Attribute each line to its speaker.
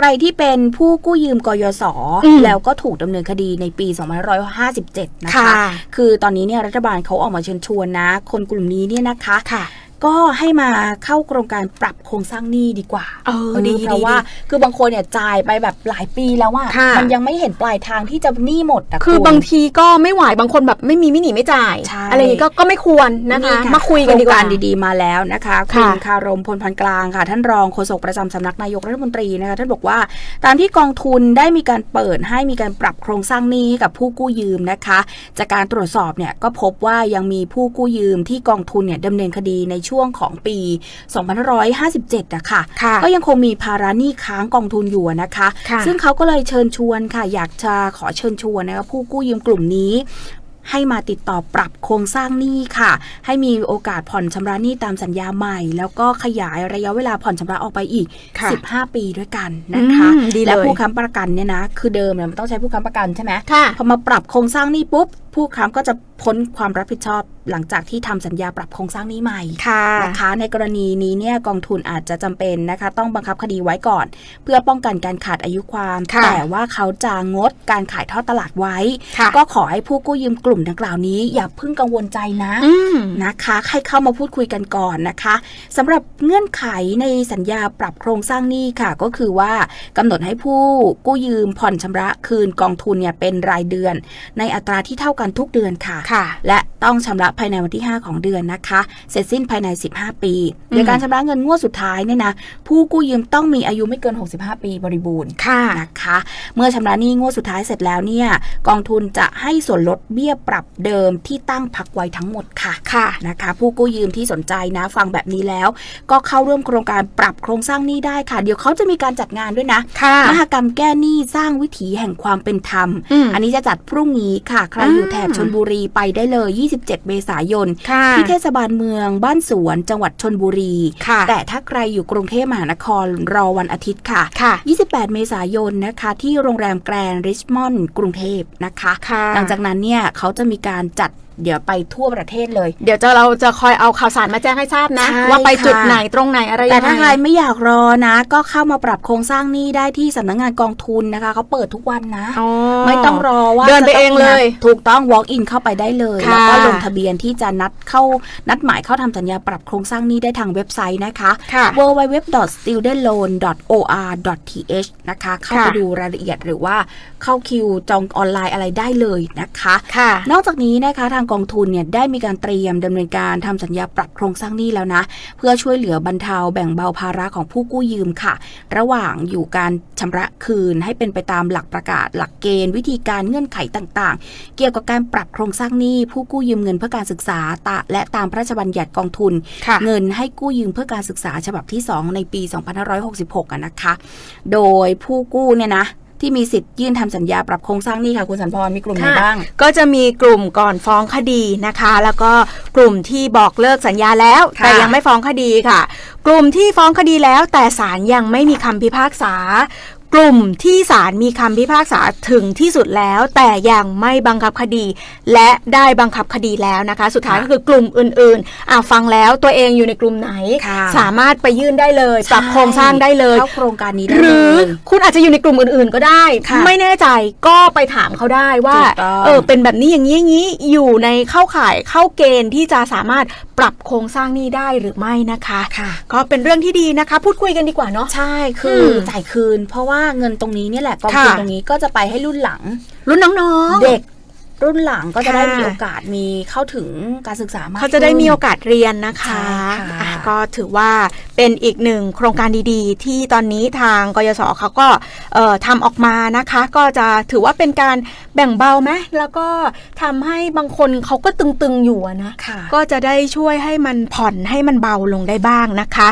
Speaker 1: ใครที่เป็นผู้กู้ยืมกยศ
Speaker 2: อืม
Speaker 1: แล้วก็ถูกดำเนินคดีในปี 2557 นะคะ
Speaker 2: ค่ะ
Speaker 1: คือตอนนี้เนี่ยรัฐบาลเขาออกมาเชิญชวนนะ คนกลุ่มนี้เนี่ยนะคะ
Speaker 2: ค่ะ
Speaker 1: ก็ให้มาเข้าโครงการปรับโครงสร้างหนี้ดีกว่า
Speaker 2: เออดี
Speaker 1: เพราะ
Speaker 2: ดี
Speaker 1: ว่าคือบางคนเนี่ยจ่ายไปแบบหลายปีแล้วว่า
Speaker 2: ค่ะ
Speaker 1: มันยังไม่เห็นปลายทางที่จะหนี้หมดอะ
Speaker 2: คือ
Speaker 1: ณ
Speaker 2: บางทีก็ไม่ไหวบางคนแบบไม่มีไม่หนีไม่จ่าย
Speaker 1: ใช่
Speaker 2: อะไรอย่างนี้ก็ก็ไม่ควรนะคะ
Speaker 1: นี่
Speaker 2: มาคุยกันดีกว่า
Speaker 1: โครงรดีๆมาแล้วนะคะ
Speaker 2: ค่ะ
Speaker 1: คุณคารมพลพันธ์กลางค่ะ ท่านรองโฆษกประจำสำนักนายกรัฐมนตรีนะคะท่านบอกว่าตามที่กองทุนได้มีการเปิดให้มีการปรับโครงสร้างหนี้ให้กับผู้กู้ยืมนะคะ จากการตรวจสอบเนี่ยก็พบว่ายังมีผู้กู้ยืมที่กองทุนเนี่ยดำเนินคดีในช่วงของปี 2557อะค่ะ
Speaker 2: ค่ะ
Speaker 1: ก็ยังคงมีภาระหนี้ค้างกองทุนอยู่นะคะ
Speaker 2: ค่ะ
Speaker 1: ซึ่งเขาก็เลยเชิญชวนค่ะ อยากจะขอเชิญชวนนะคะผู้กู้ยืมกลุ่มนี้ให้มาติดต่อปรับโครงสร้างหนี้ค่ะ ให้มีโอกาสผ่อนชำระหนี้ตามสัญญาใหม่ แล้วก็ขยายระยะเวลาผ่อนชำระออกไปอีก
Speaker 2: ค่ะ
Speaker 1: 15 ปีด้วยกันนะคะ
Speaker 2: อืมดีเลย
Speaker 1: และผู้ค้ำประกันเนี่ยนะ คือเดิมเนี่ยมันต้องใช้ผู้ค้ำประกันใช่ไหม
Speaker 2: ค่ะ
Speaker 1: พอมาปรับโครงสร้างหนี้ปุ๊บ ผู้ค้ำก็จะ พ้นความรับผิดชอบหลังจากที่ทำสัญญาปรับโครงสร้างหนี้ใหม่
Speaker 2: ค่ะ
Speaker 1: นะคะในกรณีนี้เนี่ยกองทุนอาจจะจำเป็นนะคะ ต้องบังคับคดีไว้ก่อน เพื่อป้องกันการขาดอายุความ
Speaker 2: ค่ะ
Speaker 1: แต่ว่าเขาจะงดการขายทอดตลาดไว้
Speaker 2: ค่ะ
Speaker 1: ก็ขอให้ผู้กู้ยืมกลุ่มดังกล่าวนี้ อย่าเพิ่งกังวลใจนะ
Speaker 2: อืม
Speaker 1: นะคะ ให้เข้ามาพูดคุยกันก่อนนะคะสำหรับเงื่อนไขในสัญญาปรับโครงสร้างหนี้ค่ะ ก็คือว่ากำหนดให้ผู้กู้ยืมผ่อนชำระคืนกองทุนเนี่ยเป็นรายเดือน ในอัตราที่เท่ากันทุกเดือนค่ะ
Speaker 2: ค่ะ
Speaker 1: และต้องชำระภายในวันที่ 5 ของเดือนนะคะ เสร็จสิ้นภายใน 15 ปี
Speaker 2: อืม
Speaker 1: โดยการชำระเงินงวดสุดท้ายเนี่ยนะผู้กู้ยืมต้องมีอายุไม่เกิน 65 ปีบริบูรณ์
Speaker 2: ค่ะ
Speaker 1: นะคะ เมื่อชำระหนี้งวดสุดท้ายเสร็จแล้วเนี่ยกองทุนจะให้ส่วนลดเบี้ยปรับเดิมที่ตั้งพักไว้ทั้งหมดค่ะ
Speaker 2: ค่ะ
Speaker 1: นะคะ ผู้กู้ยืมที่สนใจนะฟังแบบนี้แล้ว ก็เข้าร่วมโครงการปรับโครงสร้างหนี้ได้ค่ะ เดี๋ยวเขาจะมีการจัดงานด้วยนะ
Speaker 2: ค่ะ
Speaker 1: มหกรรมแก้หนี้สร้างวิถีแห่งความเป็นธรรม
Speaker 2: อืม
Speaker 1: อันนี้จะจัดพรุ่งนี้ค่ะ ใครอยู่แถบชนบุรีไปได้เลย 27 เมษายน
Speaker 2: ค่ะ
Speaker 1: ที่เทศบาลเมืองบ้านสวน จังหวัดชนบุรี
Speaker 2: ค่ะ
Speaker 1: แต่ถ้าใครอยู่กรุงเทพมหานครรอวันอาทิตย์ค่ะ
Speaker 2: ค่ะ
Speaker 1: 28 เมษายนนะคะ ที่โรงแรมแกรนด์ริชมอนด์กรุงเทพนะคะ
Speaker 2: ค่ะ
Speaker 1: หลังจากนั้นเนี่ยเขาจะมีการจัด เดี๋ยวไปทั่วประเทศเลย
Speaker 2: เดี๋ยวจะเราจะคอยเอาข่าวสารมาแจ้งให้ทราบนะ
Speaker 1: ใช่
Speaker 2: ว่าไปจุด
Speaker 1: ค่ะ
Speaker 2: ไหนตรงไหนอะไร
Speaker 1: แต่
Speaker 2: ยังไง
Speaker 1: ถ้าใครไม่อยากรอนะ ก็เข้ามาปรับโครงสร้างหนี้ได้ที่สำนักงานกองทุนนะคะเขาเปิดทุกวันนะ
Speaker 2: อ๋อ
Speaker 1: ไม่ต้องรอว่า
Speaker 2: เดินไป
Speaker 1: จะต้
Speaker 2: เองเลย
Speaker 1: นัดถูกต้อง walk in เข้าไปได้เลย
Speaker 2: ค่ะ
Speaker 1: แล้วก็ลงทะเบียนที่จะนัดเข้านัดหมายเข้าทำสัญญาปรับโครงสร้างหนี้ได้ทางเว็บไซต์นะคะ
Speaker 2: ค่ะ
Speaker 1: www.studentloan.or.th นะคะเข้าไป
Speaker 2: ค่ะ
Speaker 1: ดูรายละเอียดหรือว่าเข้าคิวจองออนไลน์อะไรได้เลยนะคะ
Speaker 2: ค่ะ
Speaker 1: นอกจากนี้นะคะทางกองทุนเนี่ยได้มีการเตรียมดำเนินการทำสัญญาปรับโครงสร้างหนี้แล้วนะ เพื่อช่วยเหลือบรรเทาแบ่งเบาภาระของผู้กู้ยืมค่ะ ระหว่างอยู่การชำระคืนให้เป็นไปตามหลักประกาศ หลักเกณฑ์ วิธีการเงื่อนไขต่างๆ เกี่ยวกับการปรับโครงสร้างหนี้ผู้กู้ยืมเงินเพื่อการศึกษาตะและตามพระราชบัญญัติกองทุน
Speaker 2: ค่ะ
Speaker 1: เงินให้กู้ยืมเพื่อการศึกษาฉบับที่ 2 ในปี 2566อะนะคะ โดยผู้กู้เนี่ยนะ ที่มีสิทธิ์ยื่นทำสัญญาปรับโครงสร้างหนี้ค่ะคุณสันพรมีกลุ่มไหน
Speaker 2: ค่ะ
Speaker 1: บ้าง
Speaker 2: ก็จะมีกลุ่มก่อนฟ้องคดีนะคะ แล้วก็กลุ่มที่บอกเลิกสัญญาแล้ว
Speaker 1: ค่ะ
Speaker 2: แต่ยังไม่ฟ้องคดีค่ะ กลุ่มที่ฟ้องคดีแล้วแต่ศาลยังไม่มีคำพิพากษา กลุ่มที่ศาลมีคำพิพากษาถึงที่สุดแล้ว แต่ยังไม่บังคับคดี และได้บังคับคดีแล้วนะคะ สุดท้าย
Speaker 1: ค่ะ
Speaker 2: ก็คือกลุ่มอื่นๆอะฟังแล้วตัวเองอยู่ในกลุ่มไหน
Speaker 1: ค่ะ
Speaker 2: สามารถไปยื่นได้เลยปรับโครงสร้างได้เลย
Speaker 1: เข้าโครงการนี้ได้
Speaker 2: ห
Speaker 1: เล
Speaker 2: รือยคุณอาจจะอยู่ในกลุ่มอื่นๆก็ได้
Speaker 1: ค่ะ
Speaker 2: ไม่แน่ใจก็ไปถามเขาได้ว่า
Speaker 1: ถูกต้อง
Speaker 2: เออเป็นแบบนี้อย่างนี้อย่างนี้อยู่ในเข้าข่ายเข้าเกณฑ์ที่จะสามารถปรับโครงสร้างหนี้ได้หรือไม่นะคะ
Speaker 1: ค่ะ
Speaker 2: ก็เป็นเรื่องที่ดีนะคะ พูดคุยกันดีกว่าเนาะ
Speaker 1: ใช่คืออ
Speaker 2: ม
Speaker 1: จ่ายคืน เพราะว่าเงินตรงนี้เนี่ยแหละกอง
Speaker 2: ค่ะ
Speaker 1: ทุนตรงนี้ก็จะไปให้รุ่นหลัง
Speaker 2: รุ่นน้องๆ
Speaker 1: เด็กรุ่นหลังก็จะได้
Speaker 2: ค่ะ
Speaker 1: มีโอกาสมีเข้าถึงการศึกษามาก
Speaker 2: เขาจะได้มี
Speaker 1: ขึ้น
Speaker 2: โอกาสเรียนนะคะ
Speaker 1: ใช่ค่ะ
Speaker 2: อะก็ถือว่าเป็นอีกหนึ่งโครงการดีๆ ที่ตอนนี้ทางกยศเขาก็เอ่อทำออกมานะคะ ก็จะถือว่าเป็นการแบ่งเบาไหมแล้วก็ทำให้บางคนเขาก็ตึงๆอยู่อะนะ
Speaker 1: ค่ะ
Speaker 2: ก็จะได้ช่วยให้มันผ่อนให้มันเบาลงได้บ้างนะคะ